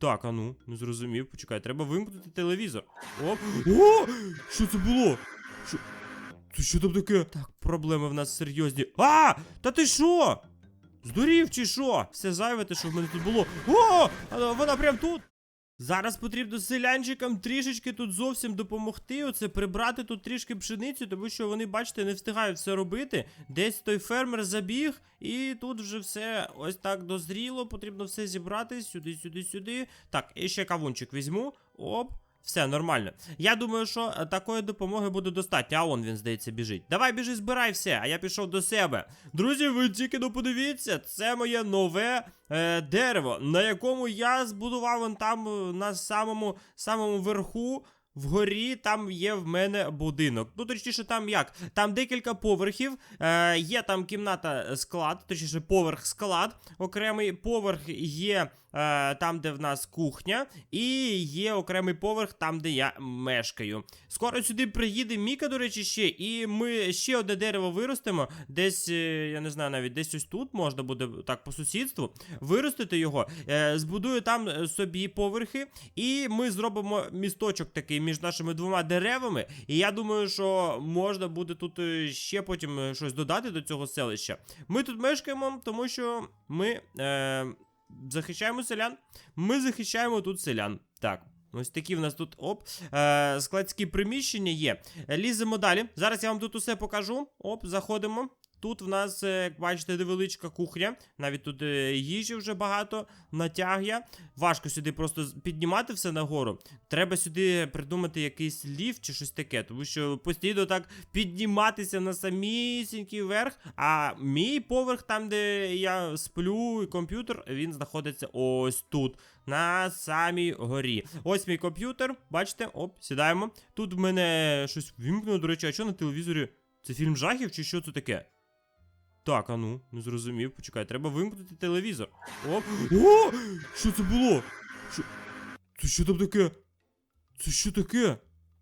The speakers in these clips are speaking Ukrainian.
Так, а ну, не зрозумів. Почекай, треба вимкнути телевізор. Оп. О! Що це було? Що? Це що там таке? Так, проблеми в нас серйозні. А! Та ти що? Здурів чи що? Все зайве те, що в мене тут було. О! Вона прям тут. Зараз потрібно селянчикам трішечки тут зовсім допомогти. Оце прибрати тут трішки пшениці, тому що вони, бачите, не встигають все робити. Десь той фермер забіг, і тут вже все ось так дозріло. Потрібно все зібрати. Сюди, сюди, сюди. Так, і ще кавунчик візьму. Оп. Все нормально. Я думаю, що е, такої допомоги буде достатньо. А он він, здається, біжить. Давай біжи, збирай все, а я пішов до себе. Друзі, ви тільки ну подивіться, це моє нове е, дерево, на якому я збудував вон там е, на самому самому верху. Вгорі там є в мене будинок. Ну, точніше, там як? Там декілька поверхів. Е, є там кімната е, склад, точніше, поверх склад. Окремий поверх є е, там, де в нас кухня, і є окремий поверх там, де я мешкаю. Скоро сюди приїде Міка, до речі, ще, і ми ще одне дерево виростимо. Десь, е, я не знаю, навіть десь ось тут можна буде так по сусідству виростити його. Е, збудую там е, собі поверхи, і ми зробимо місточок такий між нашими двома деревами. І я думаю, що можна буде тут е, ще потім е, щось додати до цього селища. Ми тут мешкаємо, тому що ми е, захищаємо селян. Ми захищаємо тут селян. Так. Ось такі в нас тут оп, е, складські приміщення є. Ліземо далі. Зараз я вам тут усе покажу. Оп, заходимо. Тут в нас, е, як бачите, невеличка кухня. Навіть тут е, їжі вже багато, натяг є. Важко сюди просто піднімати все нагору. Треба сюди придумати якийсь ліфт чи щось таке, тому що постійно так підніматися на самісінький верх. А мій поверх, там, де я сплю, і комп'ютер, він знаходиться ось тут. На самій горі. Ось мій комп'ютер. Бачите, оп, сідаємо. Тут в мене щось вімкнуло, до речі, а що на телевізорі? Це фільм жахів чи що це таке? Так, а ну, не зрозумів. Почекай, треба вимкнути телевізор. Оп. О! Що це було? Що? Це що там таке? Це що таке?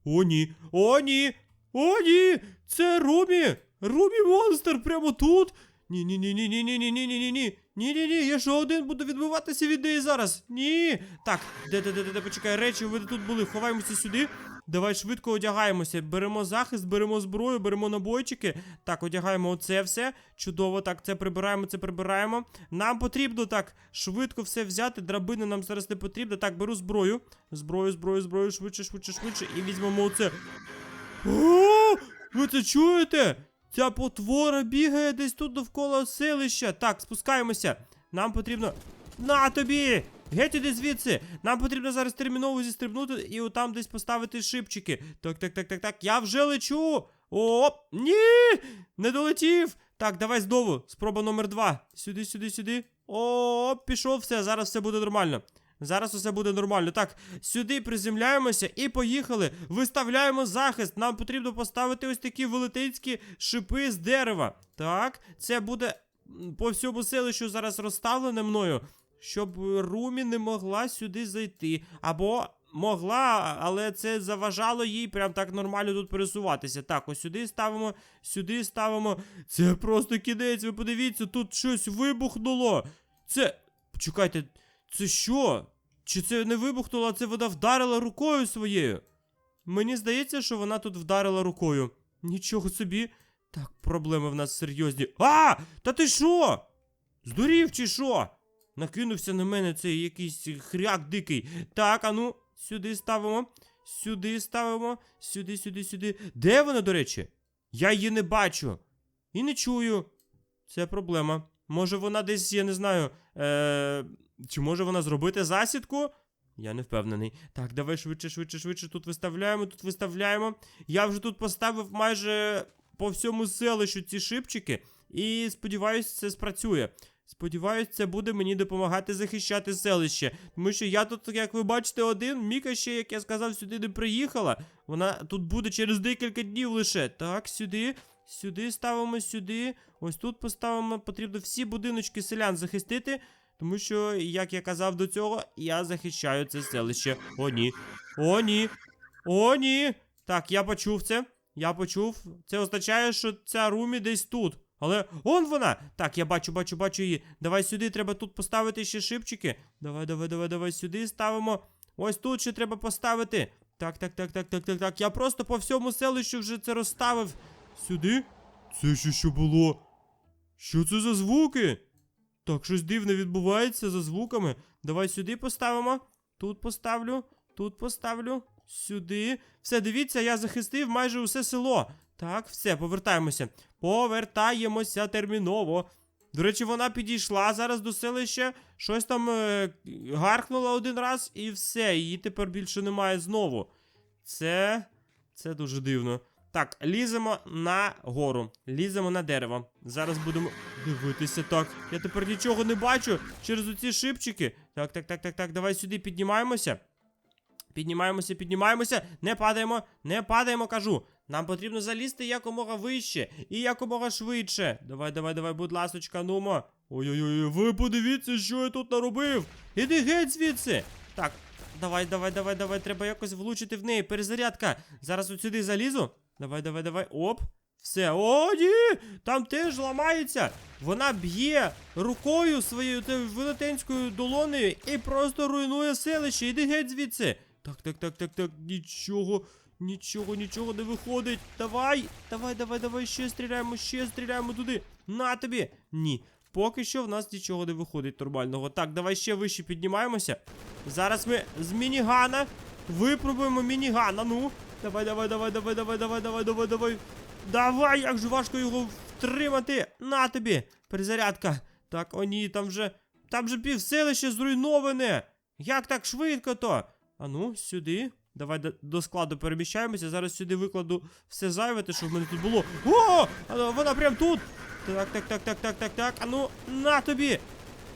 О, ні. О, ні! О, ні! Це Румі! Румі монстр прямо тут! Ні, ні, ні, ні, ні, ні, ні, ні, ні, ні, ні. Ні, ні, ні, я ж один буду відбиватися від неї зараз. Ні. Так, де, де, де, де, почекай, речі, ви тут були, ховаємося сюди. Давай швидко одягаємося. Беремо захист, беремо зброю, беремо набойчики. Так, одягаємо оце все. Чудово, так, це прибираємо, це прибираємо. Нам потрібно так швидко все взяти. Драбини нам зараз не потрібно. Так, беру зброю. Зброю, зброю, зброю, швидше, швидше, швидше. І візьмемо оце. О, ви це чуєте? Ця потвора бігає десь тут довкола селища. Так, спускаємося. Нам потрібно. На тобі! Геть іди звідси! Нам потрібно зараз терміново зістрибнути і отам десь поставити шипчики. Так, так, так, так, так. Я вже лечу! Оп! Ні! Не долетів! Так, давай знову. Спроба номер два. Сюди, сюди, сюди. Оп, пішов, все, зараз все буде нормально. Зараз усе буде нормально. Так, сюди приземляємося і поїхали. Виставляємо захист. Нам потрібно поставити ось такі велетенські шипи з дерева. Так, це буде по всьому селищу зараз розставлене мною, щоб Румі не могла сюди зайти. Або могла, але це заважало їй прям так нормально тут пересуватися. Так, ось сюди ставимо, сюди ставимо. Це просто кінець. Ви подивіться, тут щось вибухнуло. Це. Почекайте, це що? Чи це не вибухнуло, а це вона вдарила рукою своєю? Мені здається, що вона тут вдарила рукою. Нічого собі. Так, проблеми в нас серйозні. А! Та ти що? Здурів чи що? Накинувся на мене цей якийсь хряк дикий. Так, а ну, сюди ставимо. Сюди ставимо. Сюди, сюди, сюди. Де вона, до речі? Я її не бачу. І не чую. Це проблема. Може вона десь, я не знаю. Е- чи може вона зробити засідку? Я не впевнений. Так, давай швидше, швидше, швидше. Тут виставляємо, тут виставляємо. Я вже тут поставив майже по всьому селищу ці шипчики. І сподіваюсь, це спрацює. Сподіваюсь, це буде мені допомагати захищати селище. Тому що я тут, як ви бачите, один. Міка ще, як я сказав, сюди не приїхала. Вона тут буде через декілька днів лише. Так, сюди. Сюди ставимо сюди. Ось тут поставимо. Потрібно всі будиночки селян захистити. Тому що, як я казав до цього, я захищаю це селище. О, ні. О, ні. О, ні. Так, я почув це. Я почув. Це означає, що ця румі десь тут. Але он вона! Так, я бачу, бачу, бачу її. Давай сюди, треба тут поставити ще шипчики. Давай, давай, давай, давай сюди ставимо. Ось тут ще треба поставити. Так, так, так, так, так, так, так. Я просто по всьому селищу вже це розставив. Сюди? Це ще що було? Що це за звуки? Так, щось дивне відбувається за звуками. Давай сюди поставимо. Тут поставлю, тут поставлю, сюди. Все, дивіться, я захистив майже усе село. Так, все, повертаємося. Повертаємося терміново. До речі, вона підійшла зараз до селища, щось там е, гаркнула один раз і все, її тепер більше немає знову. Це. Це дуже дивно. Так, ліземо на гору, ліземо на дерево. Зараз будемо дивитися. Так, я тепер нічого не бачу через оці шипчики. Так, так, так, так, так, давай сюди піднімаємося. Піднімаємося, піднімаємося. Не падаємо, не падаємо, кажу. Нам потрібно залізти якомога вище і якомога швидше. Давай, давай, давай, будь ласочка, нумо. Ой-ой-ой, ви подивіться, що я тут наробив. Іди геть звідси. Так, давай, давай, давай, давай. Треба якось влучити в неї. Перезарядка. Зараз от сюди залізу. Давай, давай, давай. Оп. Все. О, ні! Там теж ламається. Вона б'є рукою своєю велетенською долонею і просто руйнує селище. Іди геть звідси. Так, так, так, так, так. Нічого. Нічого, нічого не виходить. Давай, давай, давай, давай, ще стріляємо, ще стріляємо туди. На тобі. Ні. Поки що в нас нічого не виходить нормального. Так, давай ще вище піднімаємося. Зараз ми з мінігана випробуємо мінігана. Ну. Давай, давай, давай, давай, давай, давай, давай, давай, давай. Давай, як же важко його втримати. На тобі. Перезарядка. Так, о ні, там вже. Там вже півселище зруйноване. Як так швидко то? А ну, сюди. Давай до, складу переміщаємося. Зараз сюди викладу все зайве, те, що в мене тут було. О! Вона прям тут. Так, так, так, так, так, так, так. А ну, на тобі.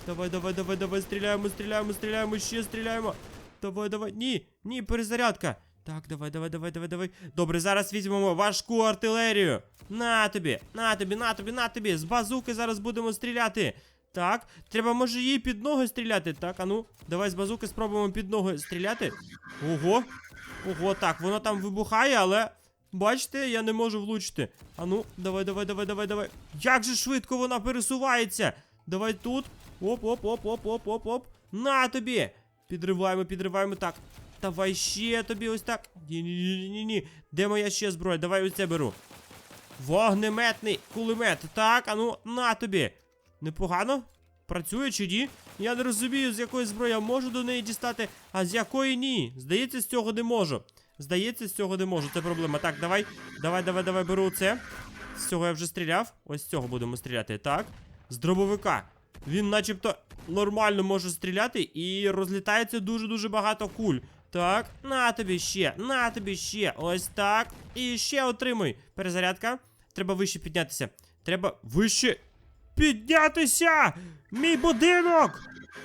Давай, давай, давай, давай, стріляємо, стріляємо, стріляємо, ще стріляємо. Давай, давай. Ні, ні, перезарядка. Так, давай, давай, давай, давай, давай. Добре, зараз візьмемо важку артилерію. На тобі, на тобі, на тобі, на тобі. З базуки зараз будемо стріляти. Так, треба може їй під ноги стріляти. Так, а ну, давай з базуки спробуємо під ноги стріляти. Ого. Ого, так, воно там вибухає, але. Бачите, я не можу влучити. А ну, давай, давай, давай, давай, давай. Як же швидко вона пересувається. Давай тут. Оп, оп, оп, оп, оп, оп, оп. На тобі. Підриваємо, підриваємо. Так. Давай ще тобі ось так. Ні, ні, ні, ні, ні. Де моя ще зброя? Давай ось це беру. Вогнеметний кулемет. Так, а ну, на тобі. Непогано? Працює чи ні? Я не розумію, з якої зброї я можу до неї дістати, а з якої ні. Здається, з цього не можу. Здається, з цього не можу. Це проблема. Так, давай, давай, давай, давай, беру це. З цього я вже стріляв. Ось з цього будемо стріляти. Так. З дробовика. Він начебто нормально може стріляти і розлітається дуже-дуже багато куль. Так, на тобі ще, на тобі ще. Ось так. І ще отримуй. Перезарядка. Треба вище піднятися. Треба вище піднятися! Мій будинок!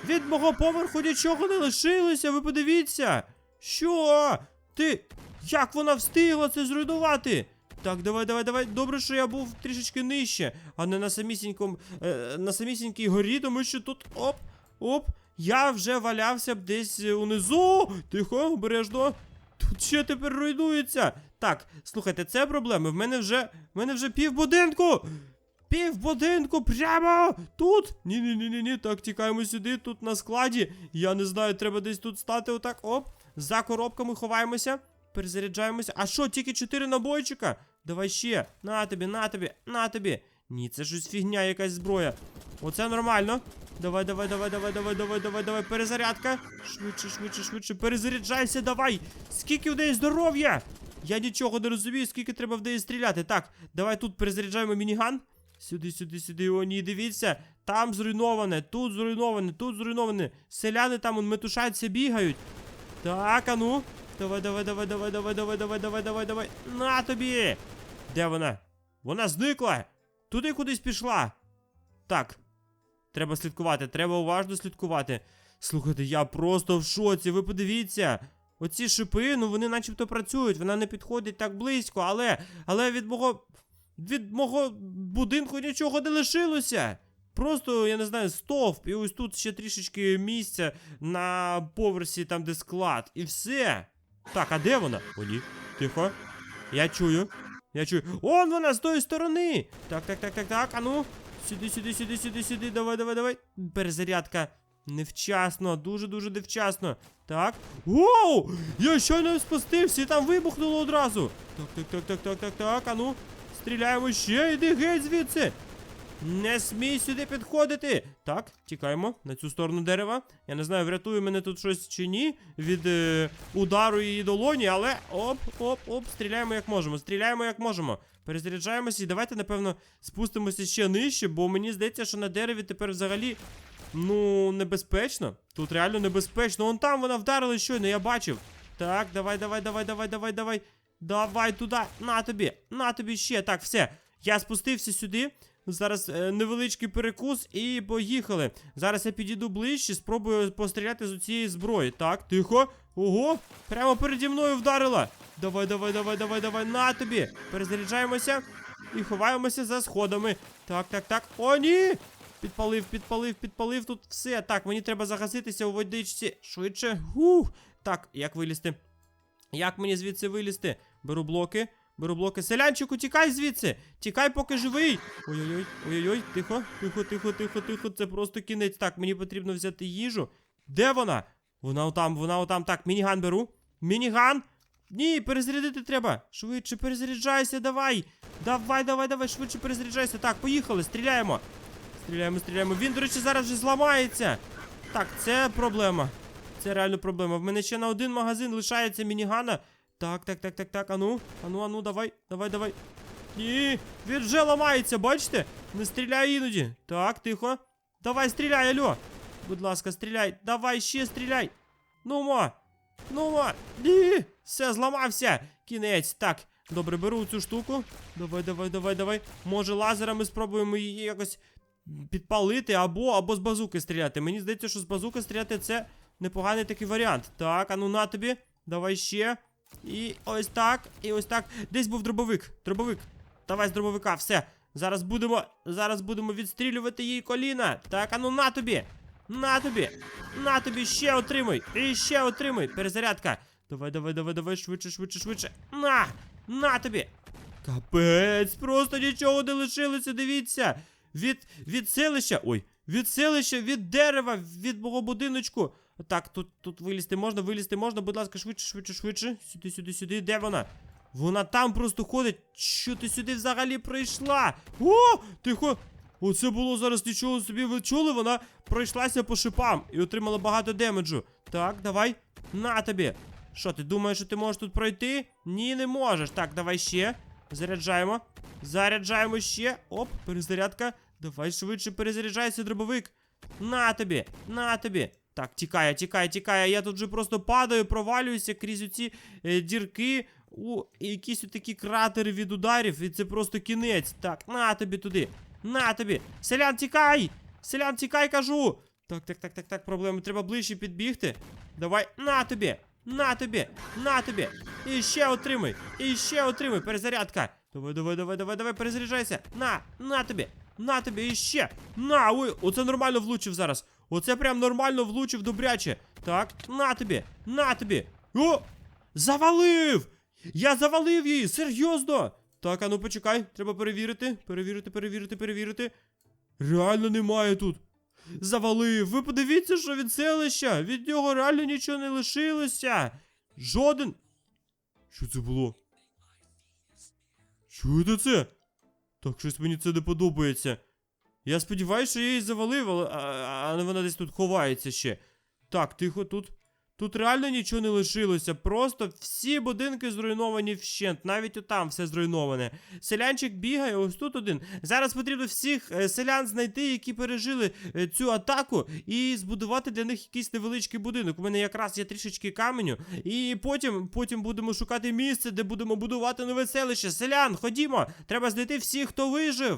Від мого поверху нічого не лишилося, ви подивіться! Що? Ти. Як вона встигла це зруйнувати? Так, давай, давай, давай. Добре, що я був трішечки нижче, а не на самісінькому, е, на самісінькій горі, тому що тут оп, оп. Я вже валявся б десь унизу. Тихо, обережно. Тут ще тепер руйнується. Так, слухайте, це проблеми. В мене вже. В мене вже пів будинку. Пів будинку прямо тут. Ні, ні, ні, ні, ні. Так, тікаємо сюди, тут на складі. Я не знаю, треба десь тут стати. Отак. Оп. За коробками ховаємося. Перезаряджаємося. А що, тільки чотири набойчика? Давай ще. На тобі, на тобі, на тобі. Ні, це щось фігня, якась зброя. Оце нормально. Давай, давай, давай, давай, давай, давай, давай, давай. Перезарядка. Швидше, швидше, швидше. Перезаряджайся, давай. Скільки в неї здоров'я? Я нічого не розумію, скільки треба в неї стріляти. Так, давай тут перезаряджаємо мініган. Сюди, сюди, сюди. О, дивіться. Там зруйноване, тут зруйноване, тут зруйноване. Селяни там он, метушаться, бігають. Так, а ну. Давай, давай, давай, давай, давай, давай, давай, давай, давай, давай. На тобі! Де вона? Вона зникла! Туди кудись пішла. Так. Треба слідкувати, треба уважно слідкувати. Слухайте, я просто в шоці, ви подивіться. Оці шипи, ну вони начебто працюють, вона не підходить так близько, але. Але від мого. Від мого будинку нічого не лишилося. Просто, я не знаю, стовп, і ось тут ще трішечки місця на поверсі, там, де склад, і все. Так, а де вона? О, ні. Тихо. Я чую. Я чую. Он вона з тої сторони. Так, так, так, так, так. Ану. Сюди, сюди, сюди, сюди, сюди. Давай, давай, давай. Перезарядка. Невчасно, дуже-дуже невчасно. Так. Воу! Я щойно спустився і там вибухнуло одразу. Так, так, так, так, так, так, так. Ану. Стріляємо ще, іди геть звідси. Не смій сюди підходити. Так, тікаємо на цю сторону дерева. Я не знаю, врятує мене тут щось чи ні від е, удару її долоні, але оп, оп, оп, стріляємо як можемо, стріляємо як можемо. Перезаряджаємося і давайте, напевно, спустимося ще нижче, бо мені здається, що на дереві тепер взагалі. Ну, небезпечно. Тут реально небезпечно. Вон там вона вдарила щойно, я бачив. Так, давай, давай, давай, давай, давай, давай. Давай туди. На тобі. На тобі ще. Так, все. Я спустився сюди. Зараз е, невеличкий перекус і поїхали. Зараз я підійду ближче, спробую постріляти з цієї зброї. Так, тихо. Ого, прямо переді мною вдарила. Давай, давай, давай, давай, давай, на тобі. Перезаряджаємося і ховаємося за сходами. Так, так, так. О, ні! Підпалив, підпалив, підпалив тут все. Так, мені треба загаситися у водичці. Швидше. Ух. Так, як вилізти? Як мені звідси вилізти? Беру блоки. Беру блоки. Селянчику, тікай звідси! Тікай, поки живий! Ой-ой-ой, ой-ой-ой, тихо, тихо, тихо, тихо, тихо. Це просто кінець. Так, мені потрібно взяти їжу. Де вона? Вона отам, вона отам. Так, мініган беру. Мініган! Ні, перезарядити треба. Швидше перезаряджайся, давай. Давай, давай, давай, швидше перезаряджайся. Так, поїхали, стріляємо. Стріляємо, стріляємо. Він, до речі, зараз вже зламається. Так, це проблема. Це реально проблема. В мене ще на один магазин лишається мінігана. Так, так, так, так, так. Ану, ану, ану, давай, давай, давай. Ні, він вже ламається, бачите? Не стріляй іноді. Так, тихо. Давай, стріляй, алло. Будь ласка, стріляй. Давай ще стріляй. Нумо. Нумо. Ні. Все, зламався. Кінець. Так. Добре, беру цю штуку. Давай, давай, давай, давай. Може, лазерами спробуємо її якось підпалити або, або з базуки стріляти. Мені здається, що з базуки стріляти це непоганий такий варіант. Так, а ну на тобі. Давай ще. І ось так, і ось так. Десь був дробовик. Дробовик. Давай з дробовика, все. Зараз будемо. Зараз будемо відстрілювати їй коліна. Так, а ну на тобі. На тобі. На тобі ще отримуй. І ще отримуй. Перезарядка. Давай, давай, давай, давай, швидше, швидше, швидше. На! На тобі! Капець, просто нічого не лишилося, дивіться. Від, від селища. Ой, від селища, від дерева, від мого будиночку. Так, тут, тут вилізти можна, вилізти можна, будь ласка, швидше, швидше, швидше. Сюди, сюди, сюди. Де вона? Вона там просто ходить. Що ти сюди взагалі прийшла? О! Тихо! Оце було зараз нічого собі. Ви чули? Вона пройшлася по шипам і отримала багато демеджу. Так, давай. На тобі. Що, ти думаєш, що ти можеш тут пройти? Ні, не можеш. Так, давай ще. Заряджаємо. Заряджаємо ще. Оп, перезарядка. Давай швидше перезаряджайся, дробовик. На тобі, на тобі. Так, тікає, тікає, тікає. Я тут вже просто падаю, провалююся крізь оці е, дірки. У якісь такі кратери від ударів, і це просто кінець. Так, на тобі туди. На тобі. Селян, тікай! Селян, тікай, кажу! Так, так, так, так, так, проблеми. Треба ближче підбігти. Давай, на тобі! На тобі! На тобі! І ще отримай! І ще отримай! Перезарядка! Давай, давай, давай, давай, давай, перезаряджайся! На! На тобі! На тобі і ще! На! Ой, оце нормально влучив зараз! Оце прям нормально влучив добряче! Так, на тобі! На тобі! О! Завалив! Я завалив її! Серйозно! Так, а ну почекай, треба перевірити. Перевірити, перевірити, перевірити. Реально немає тут. Завалив. Ви подивіться, що від селища. Від нього реально нічого не лишилося. Жоден. Що це було? Чуєте це? Так, щось мені це не подобається. Я сподіваюся, що я її завалив, але а, а вона десь тут ховається ще. Так, тихо, тут. Тут реально нічого не лишилося. Просто всі будинки зруйновані вщент. Навіть отам все зруйноване. Селянчик бігає, ось тут один. Зараз потрібно всіх е, селян знайти, які пережили е, цю атаку, і збудувати для них якийсь невеличкий будинок. У мене якраз є трішечки каменю. І потім, потім будемо шукати місце, де будемо будувати нове селище. Селян, ходімо! Треба знайти всіх, хто вижив.